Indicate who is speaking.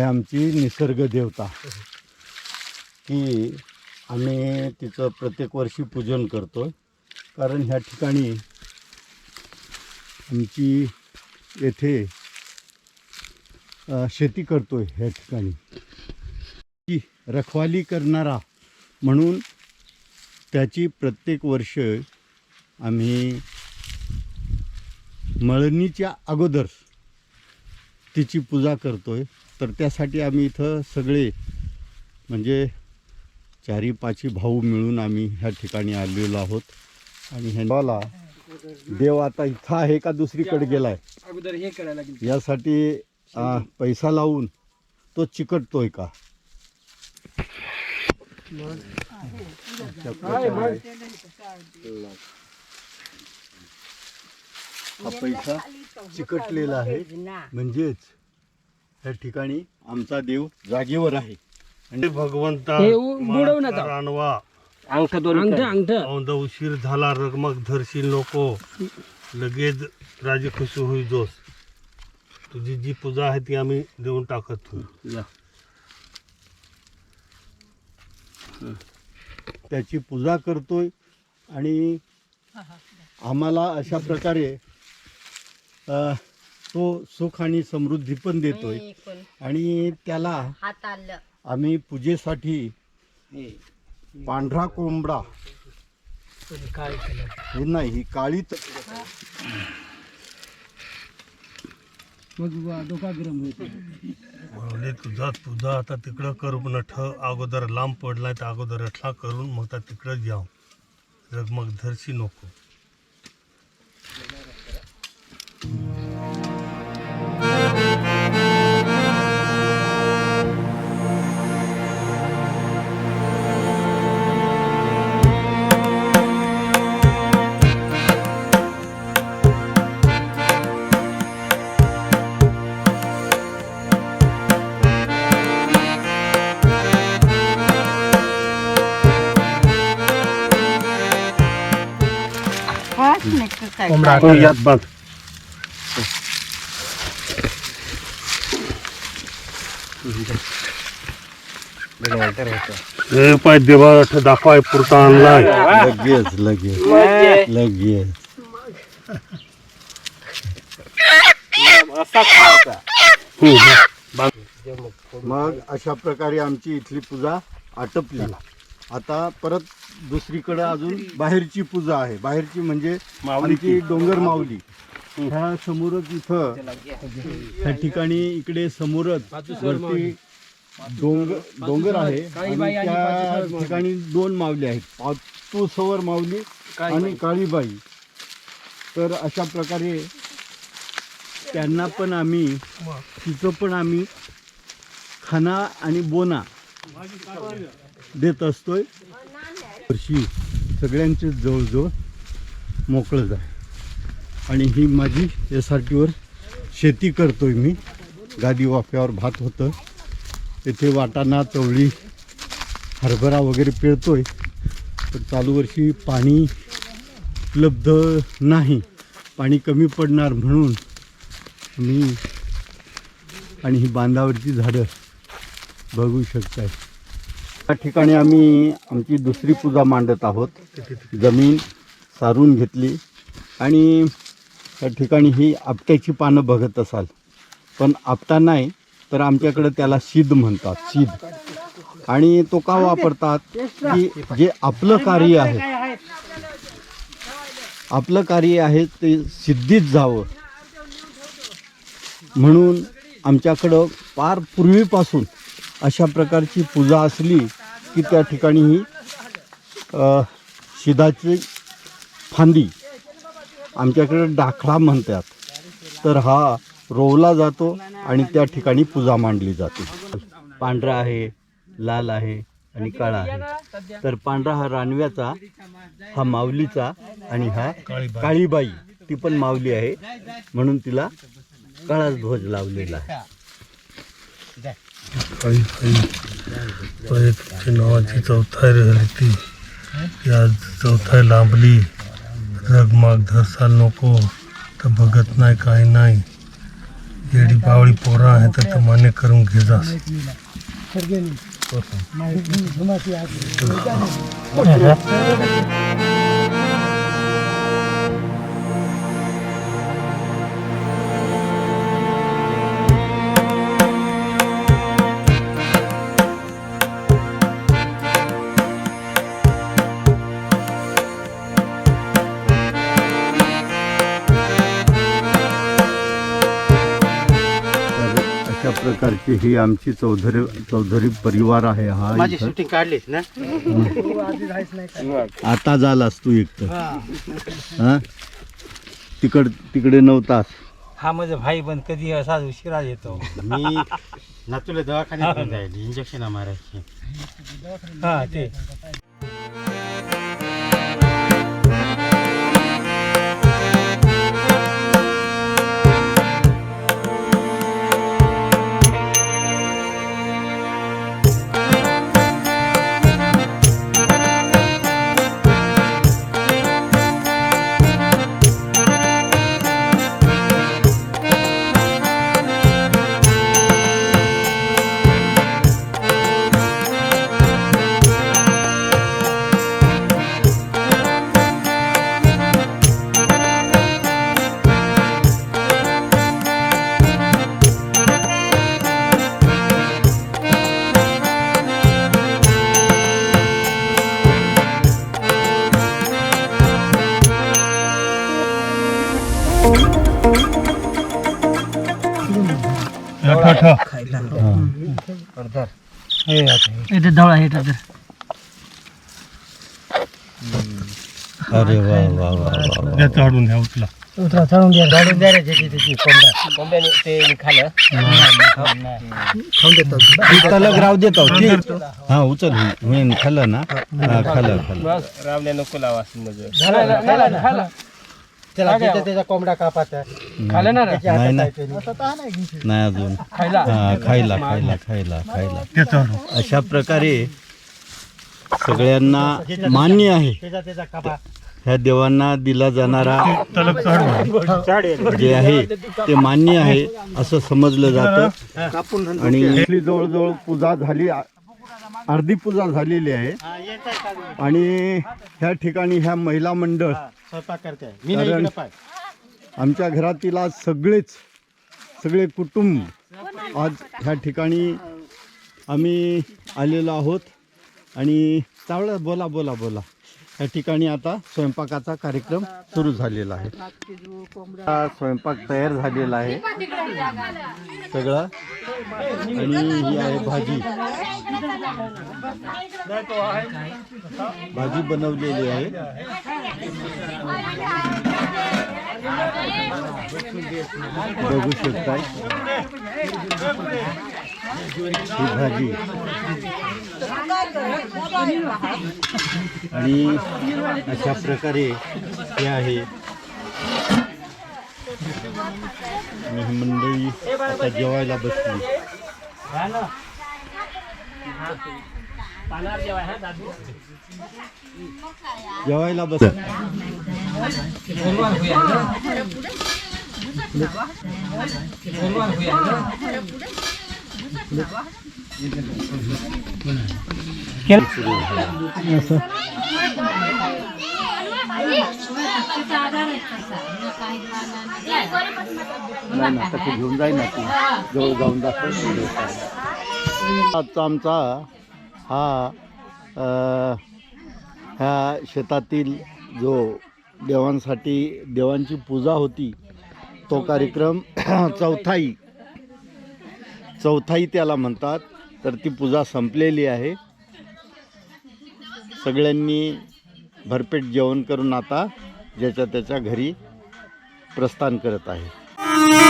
Speaker 1: आहे आमची निसर्ग देवता. की आम्ही तिचं प्रत्येक वर्षी पूजन करतो कारण ह्या ठिकाणी आमची येथे शेती शेती करतोय ह्या ठिकाणी. ती रखवाली करणारा म्हणून त्याची प्रत्येक वर्ष आम्ही मळणीच्या अगोदर तिची पूजा करतोय. तर त्यासाठी आम्ही इथं सगळे म्हणजे चारी पाची भाऊ मिळून आम्ही ह्या ठिकाणी आलेलो आहोत. आणि ह्या देव आता इथं आहे का दुसरीकडे गेलाय?
Speaker 2: अगोदर हे करायला लागेल
Speaker 1: यासाठी आ, पैसा लावून तो चिकटतोय का? हा पैसा चिकटलेला आहे. म्हणजेच या ठिकाणी आमचा देव जागेवर आहे.
Speaker 3: आणि भगवंता. रानवा.
Speaker 2: अंगठा
Speaker 3: उशीर झाला रगमग धरशील नको. लगेच राजी खुशी होई जोस तुझी जी पूजा आहे ती आम्ही देऊन टाकत होऊ.
Speaker 1: त्याची पूजा करतोय आणि आम्हाला अशा प्रकारे तो सुख आणि समृद्धी पण देतोय. आणि त्याला आम्ही पूजेसाठी पांढरा कोंबडा.
Speaker 2: काय केलं
Speaker 1: हे नाही ही काळी
Speaker 2: मग
Speaker 3: म्हणले तुझा पूजा आता तिकडं कर पण ठ अगोदर लांब पडलाय तर अगोदर अठला करून मग आता तिकडं जाऊ. रगमग धरशी नको. यात बांध हे पाय देवा दाखवाय पुरता आणलाय.
Speaker 1: लगेच लगेच. लगेच. मग अशा प्रकारे आमची इथली पूजा आटपली. आता परत दुसरीकडे अजून बाहेरची पूजा आहे. बाहेरची म्हणजे आमची डोंगर माऊली. ह्या समोरच इथं त्या ठिकाणी इकडे समोरच वरती डोंगर डोंगर आहे. आणि त्या ठिकाणी दोन माऊली आहेत. पाचूसवर माऊली आणि काळीबाई तर अशा प्रकारे त्यांना पण आम्ही तिचं पण आम्ही खाना आणि बोना. देत असतोय. वर्षी सगळ्यांचे जवळजवळ मोकळं आहे आणि ही माझी एस आर टीवर शेती करतोय मी. गादी वाफ्यावर भात होतं. येथे वाटाणा चवळी हरभरा वगैरे पेरतोय पण चालू वर्षी पाणी उपलब्ध नाही. पाणी कमी पडणार म्हणून मी आणि ही बांधावरची झाडं बघू शकताय. या ठिकाणी आम्ही आमची दुसरी पूजा मांडत आहोत. जमीन सारून घेतली आणि त्या ठिकाणी ही आपट्याची पानं बघत असाल. पण आपटा नाही तर आमच्याकडे त्याला शीद म्हणतात शीद आणि तो का वापरतात? की जे आपलं कार्य आहे. आपलं कार्य आहे ते सिद्धीत जावं. म्हणून आमच्याकडं फार पूर्वीपासून अशा प्रकारची पूजा असली की त्या ठिकाणी ही शिधाची शिदाची फांदी आमच्याकडे डाखळा म्हणतात. तर हा रोवला जातो आणि त्या ठिकाणी पूजा मांडली जाते. पांढरा आहे लाल आहे आणि काळा आहे. तर पांढरा हा रानव्याचा हा माऊलीचा आणि हा
Speaker 3: काळीबाई.
Speaker 1: काळीबाई. ती पण माऊली आहे म्हणून तिला काळाच ध्वज लावलेला आहे.
Speaker 3: काही काही नावाची चौथाई राहिली ती ती आज चौथाई लांबली रगमाग धरसाल नको तर बघत नाही काही नाही येडी बावळी पोरं आहे तर ते मान्य करून घे जास
Speaker 1: you. अशा प्रकारची ही आमची चौधरी चौधरी परिवार आहे हा
Speaker 4: माझी
Speaker 1: इथं.
Speaker 4: शूटिंग काढलीच ना?
Speaker 1: आता झालास तू एक हा. तिकड तिकडे नव्हतास.
Speaker 2: हा माझा भाई पण कधी असा उशिरा येतो.
Speaker 4: मी नातूला दवाखान्यात घेऊन जाईल इंजेक्शन मारायची.
Speaker 2: हा ते. धवळा हे तर
Speaker 1: अरे वा वा वा वा
Speaker 3: चाडून द्या उचला
Speaker 2: उतरा चढून द्या.
Speaker 4: काढून द्या रे त्याची त्याची कोंबडा कोंबड्याने ते खाल्लं
Speaker 1: तलग राव देतो. हा उचल. मी खाल्लं ना. हा खाल्लं खाल्लं
Speaker 4: नको लावा
Speaker 2: त्याला
Speaker 4: त्याचा कोंबडा कापाचा
Speaker 2: खाल्लं ना रे?
Speaker 1: नाही अजून.
Speaker 2: खायला?
Speaker 1: हा खायला खायला खायला खायला. अशा प्रकारे सगळ्यांना मान्य आहे.
Speaker 4: त्याचा त्याचा कापा.
Speaker 1: ह्या देवांना दिला जाणारा जे आहे ते मान्य आहे असं समजलं जातं. आणि इथली जवळजवळ पूजा झाली अर्धी पूजा झालेली आहे. आणि ह्या ठिकाणी ह्या महिला मंडळ
Speaker 4: स्वयंपाक करते. मी नाही
Speaker 1: कारण-
Speaker 4: इकडे पाय.
Speaker 1: आमच्या घरातील आज सगळेच सगळे कुटुंब आज ह्या ठिकाणी आम्ही आलेलो आहोत. आणि चावलं बोला बोला बोला. या ठिकाणी आता स्वयंपाकाचा कार्यक्रम सुरू झालेला आहे. हा स्वयंपाक तयार झालेला आहे. सगळं. आणि ही आहे भाजी. भाजी बनवलेली आहे. बघू शकताय. ही भाजी आणि अशा प्रकारे हे आहे. आणि ही मंडळी आता जेवायला बसली. जेवायला बस. नाही ना घेऊन जाई ना तू जवळ जाऊन दाखव आजचा आमचा हा ह्या शेतातील जो देवांसाठी देवांची पूजा होती तो कार्यक्रम चौथाई चौथाई त्याला म्हणतात तर ती पूजा संपलेली आहे. सगळ्यांनी भरपेट जेवण करून आता ज्याच्या त्याच्या घरी प्रस्थान करत आहे.